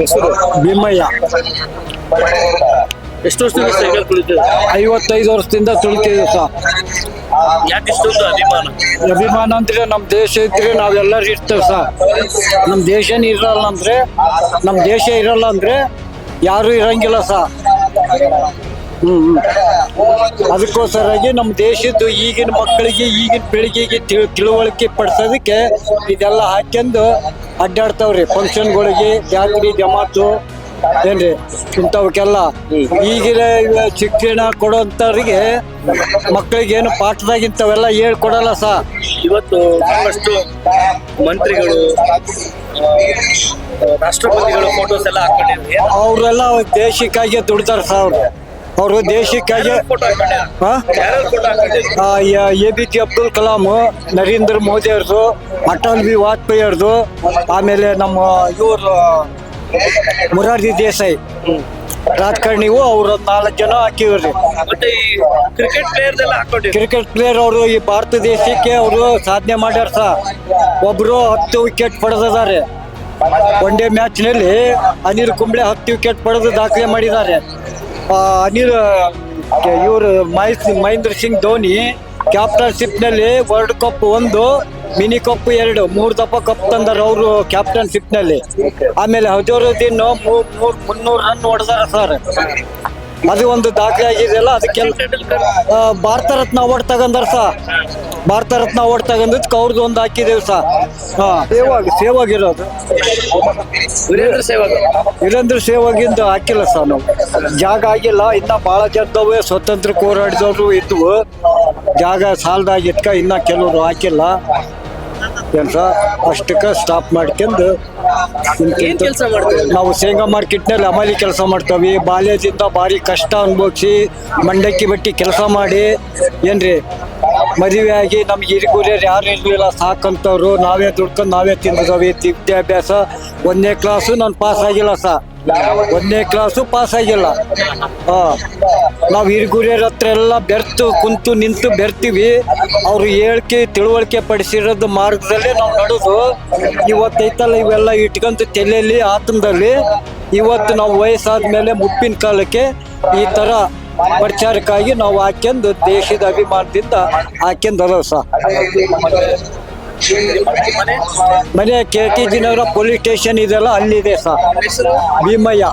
ಹೆಸರು ಭೀಮಯ್ಯ. ಎಷ್ಟು ವರ್ಷದಿಂದ ಸೈಕಲ್ ತುಳಿತೀವಿ ಐವತ್ತೈದು ವರ್ಷದಿಂದ ತುಳಿತೀವಿ ಸರ್. ಯಾಕೆ ಇಷ್ಟೊಂದು ಅಭಿಮಾನ? ಅಭಿಮಾನ ಅಂದ್ರೆ ನಮ್ಮ ದೇಶ ಇದ್ರೆ ನಾವೆಲ್ಲರೂ ಇರ್ತೇವೆ ಸರ್. ನಮ್ಮ ದೇಶನೇ ಇರಲ್ಲ ಅಂದ್ರೆ ನಮ್ಮ ದೇಶ ಇರಲ್ಲ ಅಂದ್ರೆ ಯಾರು ಇರಂಗಿಲ್ಲ ಸರ್. ಹ್ಮ್ ಹ್ಮ್. ಅದಕ್ಕೋಸ್ಕರಾಗಿ ನಮ್ಮ ದೇಶದ್ದು ಈಗಿನ ಮಕ್ಕಳಿಗೆ ಈಗಿನ ಪೀಳಿಗೆಗೆ ತಿಳ್ ತಿಳುವಳಿಕೆ ಪಡಿಸೋದಕ್ಕೆ ಇದೆಲ್ಲ ಹಾಕ್ಯಂದು ಅಡ್ಡಾಡ್ತಾವ್ರಿ. ಫಂಕ್ಷನ್ಗಳಿಗೆ ಜಾತ್ರೆ ಜಮಾತು ಏನ್ರಿ ಇಂಥವಕ್ಕೆಲ್ಲ. ಈಗಿನ ಶಿಕ್ಷಣ ಕೊಡೋಂಥವ್ರಿಗೆ ಮಕ್ಕಳಿಗೆ ಏನು ಪಾಠದಾಗಿಂಥವೆಲ್ಲ ಹೇಳ್ಕೊಡಲ್ಲ ಸಹ ಇವತ್ತು ಬಹಳಷ್ಟು ಮಂತ್ರಿಗಳು ರಾಷ್ಟ್ರಪತಿಗಳು ಫೋಟೋಸ್ ಎಲ್ಲ ಹಾಕೊಂಡಿದ್ವಿ. ಅವರೆಲ್ಲ ದೇಶಕ್ಕಾಗಿ ದುಡ್ತಾರೆ ಸರ್ ಅವ್ರು. ಅವರು ದೇಶಕ್ಕಾಗಿ A B J Abdul Kalam Narendra Modi ಅವ್ರದ್ದು ಅಟಲ್ ಬಿ ವಾಜಪೇಯಿ ಅವ್ರದ್ದು ಆಮೇಲೆ ನಮ್ಮ ಇವರು ಮುರಾರ್ಜಿ ದೇಸಾಯಿ. ರಾಜಕಾರಣಿಗೂ ಅವ್ರ ನಾಲ್ಕು ಜನ ಹಾಕಿವ್ರಿ. ಕ್ರಿಕೆಟ್ ಪ್ಲೇಯರ್ ಅವರು ಈ ಭಾರತ ದೇಶಕ್ಕೆ ಅವರು ಸಾಧನೆ ಮಾಡ್ಯಾರ ಒಬ್ರು ಹತ್ತು ವಿಕೆಟ್ ಪಡೆದಿದ್ದಾರೆ. ಒನ್ ಡೇ ಮ್ಯಾಚ್ನಲ್ಲಿ ಅನಿಲ್ ಕುಂಬ್ಳೆ ಹತ್ತು ವಿಕೆಟ್ ಪಡೆದು ದಾಖಲೆ ಮಾಡಿದ್ದಾರೆ. ಅನಿಲ್ ಇವರು ಮಹೇಂದ್ರ ಸಿಂಗ್, ಧೋನಿ ಕ್ಯಾಪ್ಟನ್ಶಿಪ್ನಲ್ಲಿ ವರ್ಲ್ಡ್ ಕಪ್ ಒಂದು ಮಿನಿ ಕಪ್ ಎರಡು, ಮೂರು ದಪ್ಪ ಕಪ್ ತಂದಾರ ಅವರು ಕ್ಯಾಪ್ಟನ್ಶಿಪ್ನಲ್ಲಿ ಆಮೇಲೆ ಹಜರುದ್ದೀನ್ ಮೂರ್ ಮುನ್ನೂರು ರನ್ ಹೊಡೆದಾರ ಸರ್ ಅದು ಒಂದು ದಾಖಲೆ ಆಗಿದೆಯಲ್ಲ ಅದಕ್ಕೆಲ್ಲ ಭಾರತ ರತ್ನ ಅವಾರ್ಡ್ ತಗೊಂಡ್ರ ಸಾ? ಭಾರತ ರತ್ನ ಅವಾರ್ಡ್ ತಗಂದಕ್ಕೆ ಅವ್ರದ್ದು ಒಂದು ಹಾಕಿದೇವ್ ಸಾ? ಹಾ. ಸೇವಾಗಿ ಸೇವಾಗಿರೋದು. ವೀರೇಂದ್ರ ಸೇವಾಗ. ವೀರೇಂದ್ರ ಸೇವಾಗಿಂದ ಹಾಕಿಲ್ಲ ಸಾ ನಾವು. ಜಾಗ ಆಗಿಲ್ಲ ಇನ್ನ ಭಾಳ ಜನದವೇ ಸ್ವತಂತ್ರ ಹೋರಾಡಿದವರು ಇದ್ವು. ಜಾಗ ಸಾಲದಾಗಿದ್ಕ ಇನ್ನ ಕೆಲವರು ಹಾಕಿಲ್ಲ. ಏನ್ ಸಾ ಅಷ್ಟಕ್ಕೆ ಸ್ಟಾಪ್ ಮಾಡ್ಕೊಂಡು ಏನ್ ಕೆಲಸ ಮಾಡ್ತೀವಿ ನಾವು ಶೇಂಗಾ ಮಾರ್ಕೆಟ್ನಲ್ಲಿ ಅಮಾಲಿ ಕೆಲಸ ಮಾಡ್ತೇವೆ. ಬಾಲ್ಯದಿಂದ ಭಾರಿ ಕಷ್ಟ ಅನುಭವಿಸಿ ಮಂಡಕ್ಕಿ ಬಟ್ಟಿ ಕೆಲಸ ಮಾಡಿ ಏನ್ರಿ ಮದುವೆ ಆಗಿ ನಮ್ಗೆ ಹಿರಿಗುರಿಯರು ಯಾರು ಇರಲಿಲ್ಲ ಸಾಕಂತವ್ರು. ನಾವೇ ದುಡ್ಕೊಂಡು ನಾವೇ ತಿಂದಿದ್ದೇವೆ ವಿದ್ಯಾಭ್ಯಾಸ ಒಂದನೇ ಕ್ಲಾಸು ನಾನು ಪಾಸ್ ಆಗಿಲ್ಲ ಸಾ. ಒಂದನೇ ಕ್ಲಾಸು ಪಾಸ್ ಆಗಿಲ್ಲ. ಹಾ. ನಾವು ಹಿರಿಗುರಿಯರ ಹತ್ರ ಎಲ್ಲ ಬೆರ್ತು, ಕುಂತು, ನಿಂತು ಬೆರ್ತೀವಿ. ಅವ್ರು ಹೇಳಿಕೆ, ತಿಳುವಳಿಕೆ ಪಡಿಸಿರೋದು ಮಾರ್ಗದಲ್ಲೇ ನಾವು ನಡೆದು ಇವತ್ತೈತಲ್ಲ ಇವೆಲ್ಲ ಇಟ್ಕೊಂತ ತಲೆಯಲ್ಲಿ ಆತಂದಲ್ಲಿ ಇವತ್ತು ನಾವು ವಯಸ್ಸಾದ್ಮೇಲೆ ಮುಪ್ಪಿನ ಕಾಲಕ್ಕೆ ಈ ತರ ಪ್ರಚಾರಕ್ಕಾಗಿ ನಾವು ಹಾಕ್ಯಂದು ದೇಶದ ಅಭಿಮಾನದಿಂದ ಹಾಕ್ಯಂದು ಅದ ಸಹ ಮನೆ ಕೆ ಟಿ ಜಿನಗರ ಪೊಲೀಸ್ ಸ್ಟೇಷನ್ ಇದೆಲ್ಲ ಅಲ್ಲಿದೆ ಸರ್. ಭೀಮಯ್ಯ.